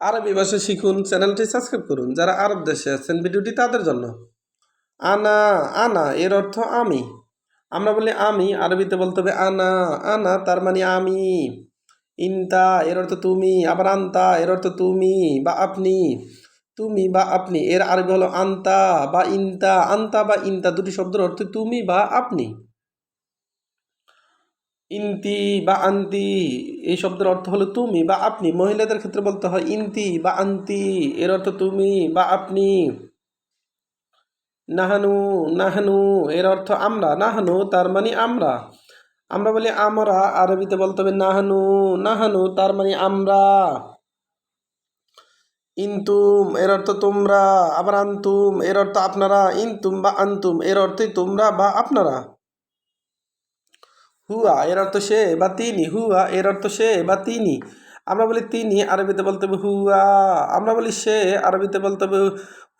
আরবি ভাষা শিখুন, চ্যানেলটি সাবস্ক্রাইব করুন। যারা আরব দেশে আছেন, ভিডিওটি তাদের জন্য। আনা আনা, এর অর্থ আমি। আমরা বলি আমি, আরবিতে বলতে হবে আনা আনা, তার মানে আমি। ইনতা, এর অর্থ তুমি। আবার আন্তা, এর অর্থ তুমি বা আপনি। তুমি বা আপনি, এর আরবি হলো আন্তা বা ইনতা। আন্তা বা ইনতা, দুটি শব্দের অর্থ তুমি বা আপনি। ইন্তি বা আন্তি, এই শব্দের অর্থ হলো তুমি বা আপনি। মহিলাদের ক্ষেত্রে বলতে হয় ইন্তি বা আন্তি, এর অর্থ তুমি বা আপনি। নাহানু নাহানু, এর অর্থ আমরা। নাহানু, তার মানে আমরা। আমরা বলি আমরা, আরবিতে বলতে হবে নাহানু। নাহানু, তার মানে আমরা। ইনতুম, এর অর্থ তোমরা। আবার আন্তুম, এর অর্থ আপনারা। ইনতুম বা আন্তুম, এর অর্থই তোমরা বা আপনারা। হুয়া, এর অর্থ সে বা তিনি, হুয়া, এর অর্থ সে বা তিনি। আমরা বলি তিনি, আরবিতে বলতে হবে হুয়া। আমরা বলি সে, আরবিতে বলতে হবে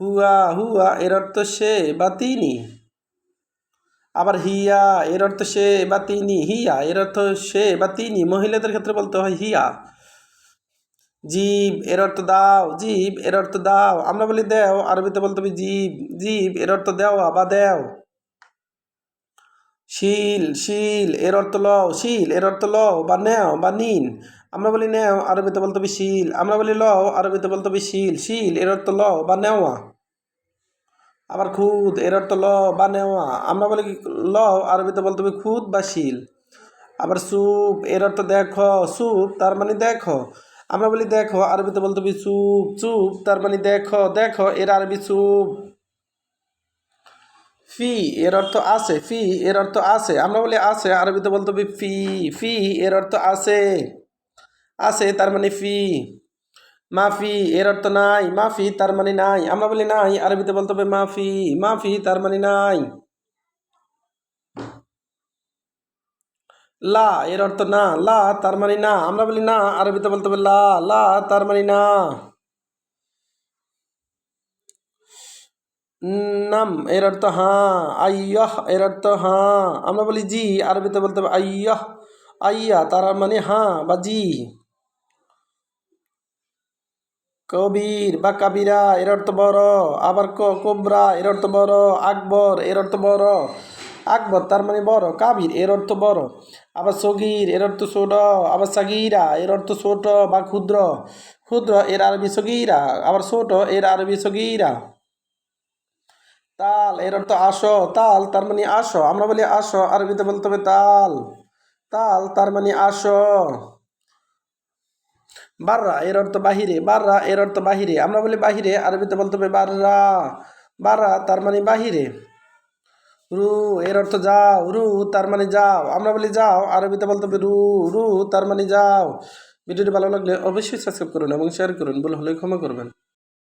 হুয়া হুয়া, এর অর্থ সে বা তিনি। আবার হিয়া, এর অর্থ সে বা তিনি, হিয়া, এর অর্থ সে বা তিনি। মহিলাদের ক্ষেত্রে বলতে হয় হিয়া। জীব, এর অর্থ দাও, জীব, এর অর্থ দাও। আমরা বলি দেও, আরবিতে বলতে হবে জীব জীব, এর অর্থ দেওয়া বা দেও। শিল শিল, এর অর্থ লও, শিল, এর অর্থ লও, বা নেও, বা নিন। আমরা বলি নেও, আরবিতে বলতে হবে শিল। আমরা বলি লও, আরবিতে বলতে হবে শিল। শিল, এর অর্থ লও, বা নেওয়া। আবার খুদ, এর অর্থ ল বা নেওয়া। আমরা বলি ল আরবিতে বলতে হবে খুদ বা শিল। আবার সুপ, এর অর্থ দেখো, সুপ, তার মানে দেখো। আমরা বলি দেখো, আরবিতে বলতে হবে চুপ চুপ তার মানে দেখো দেখো, এর আরবি চুপ ফি, এর অর্থ আছে, ফি, এর অর্থ আছে। আমরা বলি আছে, আরবিতে বলতে হবে ফি ফি, এর অর্থ আছে। আছে, তার মানে ফি। মাফি, এর অর্থ নাই। মাফি, তার মানে নাই। আমরা বলি নাই, আরবিতে বলতে হবে মাফি। মাফি, তার মানে নাই। লা, এর অর্থ না। লা, তার মানে না। আমরা বলি না, আরবিতে বলতে হবে লা। লা, তার মানে না। নাম এর অর্থ হ্যাঁ আইয়হ এর অর্থ হ্যাঁ আমরা বলি জি আরবিতে বলতে হবে আইয়হ আইয়া তার মানে হাঁ বা জি কবির বা কাবিরা এর অর্থ বড় আবার ক কোবরা এর অর্থ বড় আকবর এর অর্থ বড় আকবর তার মানে বড় কাবির এর অর্থ বড় আবার সগির এর অর্থ ছোট আবার সাগিরা এর অর্থ ছোট বা ক্ষুদ্র ক্ষুদ্র এর আরবি সগিরা আবার ছোট এর আরবি সগিরা তাল, এর অর্থ আসো, তাল, তার মানে আসো। আমরা বলি আসো, আরবিতে বলতে হবে তাল। তাল, তার মানে আসো। বাররা, এর অর্থ বাহিরে। বাররা, এর অর্থ বাহিরে। আমরা বলি বাহিরে, আরবিতে বলতে হবে বাররা। বাররা, তার মানে বাহিরে। রু, এর অর্থ যাও। রু, তার মানে যাও। আমরা বলি যাও, আরবিতে বলতে হবে রু। রু, তার মানে যাও। ভিডিওটি ভালো লাগলে অবশ্যই সাবস্ক্রাইব করুন এবং শেয়ার করুন। বলে হলে ক্ষমা করবেন।